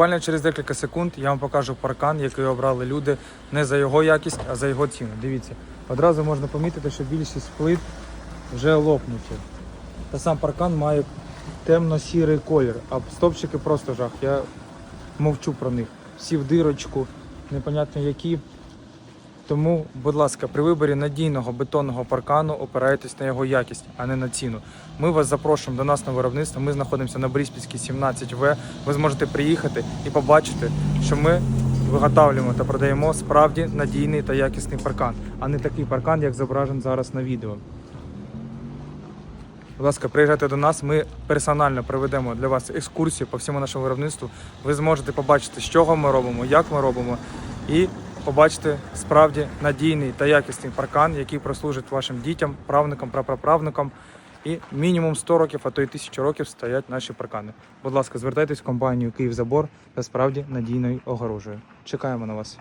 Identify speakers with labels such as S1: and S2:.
S1: Буквально через декілька секунд я вам покажу паркан, який обрали люди не за його якість, а за його ціну. Дивіться, одразу можна помітити, що більшість плит вже лопнуті. Та сам паркан має темно-сірий колір, а стовпчики просто жах. Я мовчу про них. Всі в дирочку, непонятно які. Тому, будь ласка, при виборі надійного бетонного паркану опирайтесь на його якість, а не на ціну. Ми вас запрошуємо до нас на виробництво. Ми знаходимося на Бориспільській 17В. Ви зможете приїхати і побачити, що ми виготовлюємо та продаємо справді надійний та якісний паркан, а не такий паркан, як зображений зараз на відео. Будь ласка, приїжджайте до нас. Ми персонально проведемо для вас екскурсію по всьому нашому виробництву. Ви зможете побачити, з чого ми робимо, як ми робимо, і побачити справді надійний та якісний паркан, який прослужить вашим дітям, правникам, прапраправникам. І мінімум 100 років, а то й 1000 років стоять наші паркани. Будь ласка, звертайтесь в компанію Київзабор та справді надійною огорожею. Чекаємо на вас.